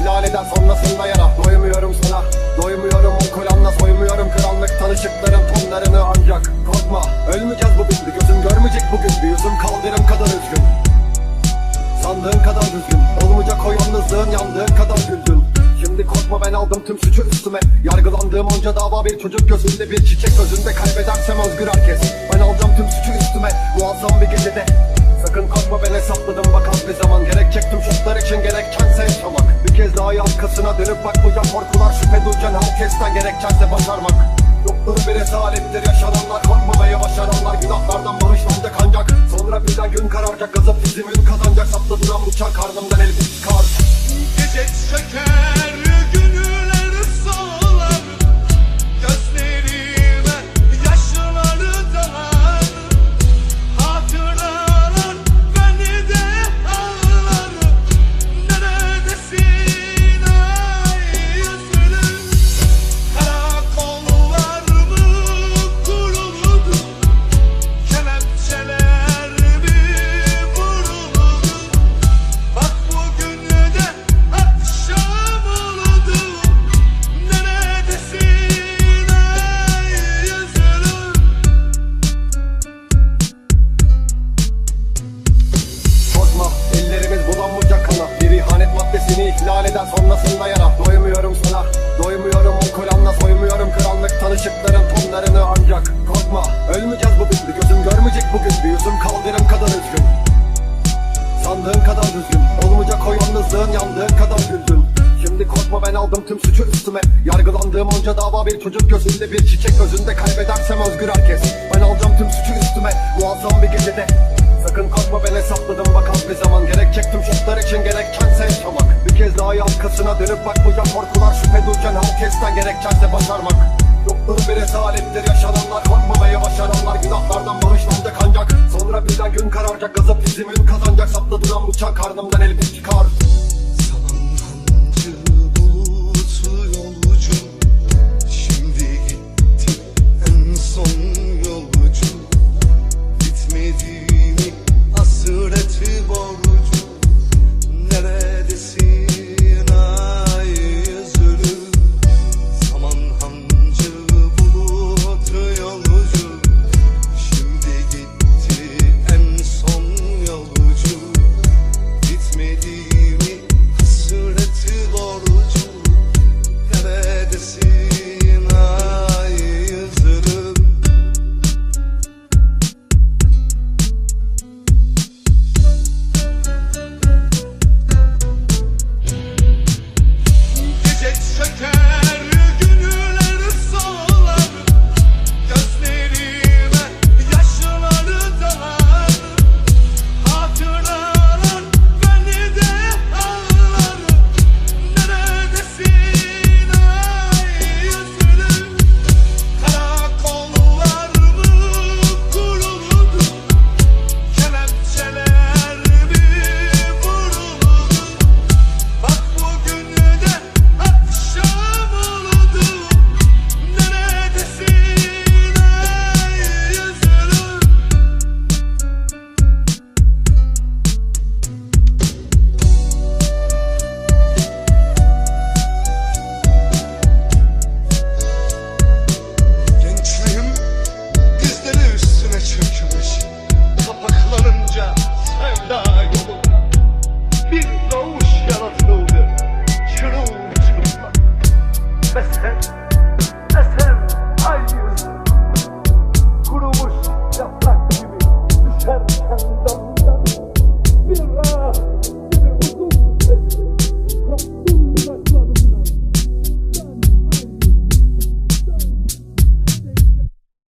ihlal eder sonrasında yara. Doymuyorum sana. Doymuyorum o kolanla soymuyorum Karanlık tanışıkların tonlarını. Ancak Korkma. Ölmeyeceğiz bu bildi Gözüm görmeyecek bugün. Bir yüzüm kaldırım kadar üzgün. Sandığın kadar düzgün. Olmayacak o yalnızlığın yandığın kadar güldün. Şimdi korkma ben aldım tüm suçu üstüme. Yargılandığım onca dava bir çocuk gözünde bir çiçek gözünde. Kaybedersem özgür herkes. Ben alacağım tüm suçu üstüme. Muazzam bir gecede. Sakın korkma ben hesapladım. Bak az bir zaman Gerekecek tüm şutlar arkasına dönüp bakmayacağım korkular Şüphe duyacaksın herkesten gerekçense başarmak. Yoktur bir rezalettir yaşananlar Korkmamaya başaranlar günahlardan bağışlanacak ancak Sonra birden gün kararacak gazap fizimin kazanacak. Duran bıçak karnımdan elbis sonrasında yara. Doymuyorum sana. Doymuyorum o kolanla. Soymuyorum Karanlık tanışıkların tonlarını. Ancak Korkma. Ölmeyeceğiz bu bildi Gözüm görmeyecek bugün bir yüzüm kaldırım kadar üzgün. Sandığın kadar düzgün Olmayacak o yalnızlığın yandığın kadar güldün. Şimdi korkma ben aldım tüm suçu üstüme. Yargılandığım onca dava bir çocuk gözünde bir çiçek gözünde. Kaybedersem özgür herkes. Ben alacağım tüm suçu üstüme. Muazzam bir gecede arkasına dönüp bakmayacağım korkular Şüphe duyacaksın herkesten gerekçense başarmak. Yoktur bir rezalettir yaşananlar Korkmamaya başaranlar günahlardan bağışlanacak ancak Sonra birden gün kararacak gazap fizimin kazanacak. Saplı duran bıçak karnımdan elbis